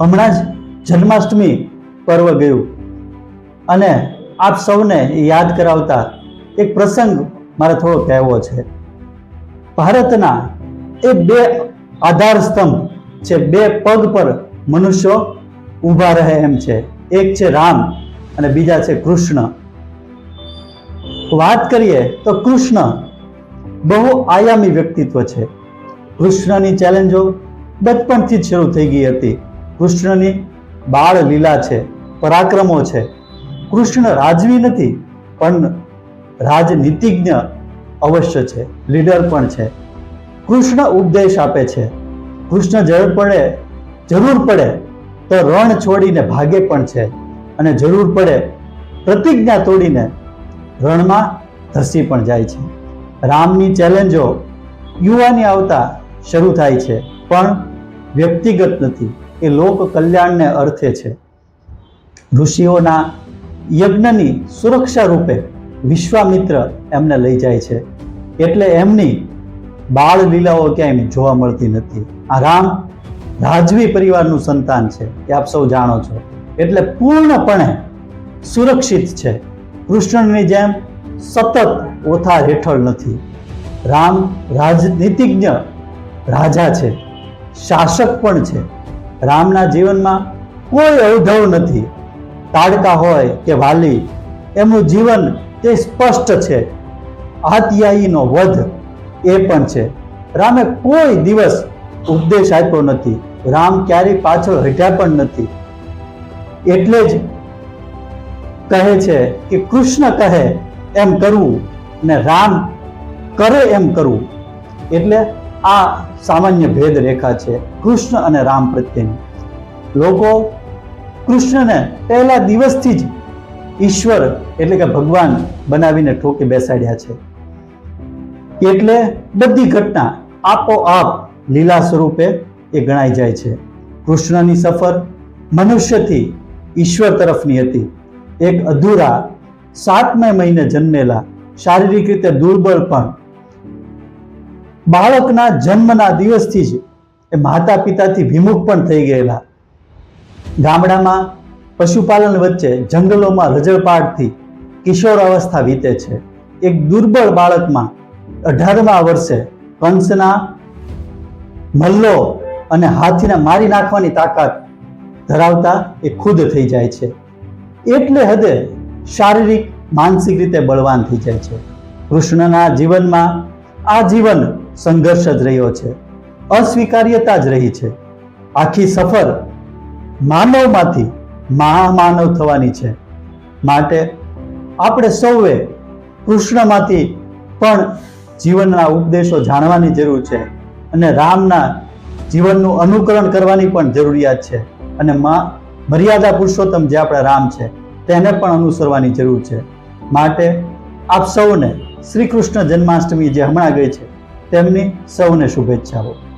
હમણાં જ જન્માષ્ટમી પર્વ ગયું. અને આપ સૌને યાદ કરાવતા એક પ્રસંગ મારે થોડો કહેવો છે. ભારતના એ બે આધાર સ્તંભ છે, બે પગ પર મનુષ્યો ઊભા રહે એમ છે. એક છે રામ અને બીજા છે કૃષ્ણ. વાત કરીએ તો કૃષ્ણ બહુ આયામી વ્યક્તિત્વ છે. કૃષ્ણની ચેલેન્જો બચપણથી જ શરૂ થઈ ગઈ હતી. કૃષ્ણની બાળ લીલા છે, પરાક્રમો છે. કૃષ્ણ રાજવી નથી, પણ રાજનીતિજ્ઞ અવશ્ય છે, લીડર પણ છે. કૃષ્ણ ઉપદેશ આપે છે. કૃષ્ણ જરૂર પડે જરૂર પડે તો રણ છોડીને ભાગે પણ છે અને જરૂર પડે પ્રતિજ્ઞા તોડીને રણમાં ધસી પણ જાય છે. રામની ચેલેન્જો યુવાની આવતા શરૂ થાય છે, પણ વ્યક્તિગત નથી. એ લોક કલ્યાણને અર્થે છે. ઋષિઓના યજ્ઞની સુરક્ષા રૂપે વિશ્વામિત્ર એમને લઈ જાય છે. એટલે એમની બાળ લીલાઓ ક્યાંય જોવા મળતી નથી. આ રામ રાજવી પરિવારનું સંતાન છે, એ આપ સૌ જાણો છો. એટલે પૂર્ણપણે સુરક્ષિત છે. કૃષ્ણની જેમ સતત ઓથાર હેઠળ નથી. રામ રાજનીતિજ્ઞ રાજા છે. શાસક પણ છે. રામના જીવનમાં કોઈ અવઢવ નથી. તાડકા હોય કે વાલી, એમનું જીવન તે સ્પષ્ટ છે. આત્યાયીનો વધ એ પણ છે. રામે કોઈ દિવસ ઉપદેશ આપ્યો નથી. રામ ક્યારેય પાછળ હટ્યા પણ નથી. એટલે જ કહે છે કે કૃષ્ણ કહે એમ કરવું ને રામ કરે એમ કરવું. એટલે આ સામાન્ય ભેદ રેખા છે કૃષ્ણ અને રામ પ્રત્યેની. લોકો કૃષ્ણને પહેલા દિવસથી જ ઈશ્વર એટલે કે ભગવાન બનાવીને ઠોકી બેસાડ્યા છે. એટલે બધી ઘટના આપોઆપ લીલા સ્વરૂપે એ ગણાઈ જાય છે. કૃષ્ણની સફર મનુષ્યથી ઈશ્વર તરફની હતી. એક અધૂરા સાતમે મહિને જન્મેલા શારીરિક રીતે દુર્બળ પણ બાળકના જન્મના દિવસથી જ એ માતા પિતાથી વિમુખ પણ થઈ ગયેલા. ગામડામાં પશુપાલન વચ્ચે જંગલોમાં રજળપાટથી કિશોર અવસ્થા વીતે છે. એક દુર્બળ બાળકમાં અઢારમા વર્ષે કંસના મલ્લો અને હાથીને મારી નાખવાની તાકાત ધરાવતા એ ખુદ થઈ જાય છે. એટલે હદે શારીરિક, માનસિક રીતે બળવાન થઈ જાય છે. કૃષ્ણના જીવનમાં આ જીવન સંઘર્ષ જ રહ્યો છે. અસ્વીકાર્યતા જ રહી છે. આખી સફર માનવમાંથી મહામાનવ થવાની છે. માટે આપણે સૌએ કૃષ્ણમાંથી પણ જીવનના ઉપદેશો જાણવાની જરૂર છે અને રામના જીવનનું અનુકરણ કરવાની પણ જરૂરિયાત છે. અને મર્યાદા પુરુષોત્તમ જે આપણા રામ છે, તેને પણ અનુસરવાની જરૂર છે. માટે આપ સૌને શ્રી કૃષ્ણ જન્માષ્ટમી જે હમણાં ગઈ છે તેમની સૌને શુભેચ્છાઓ.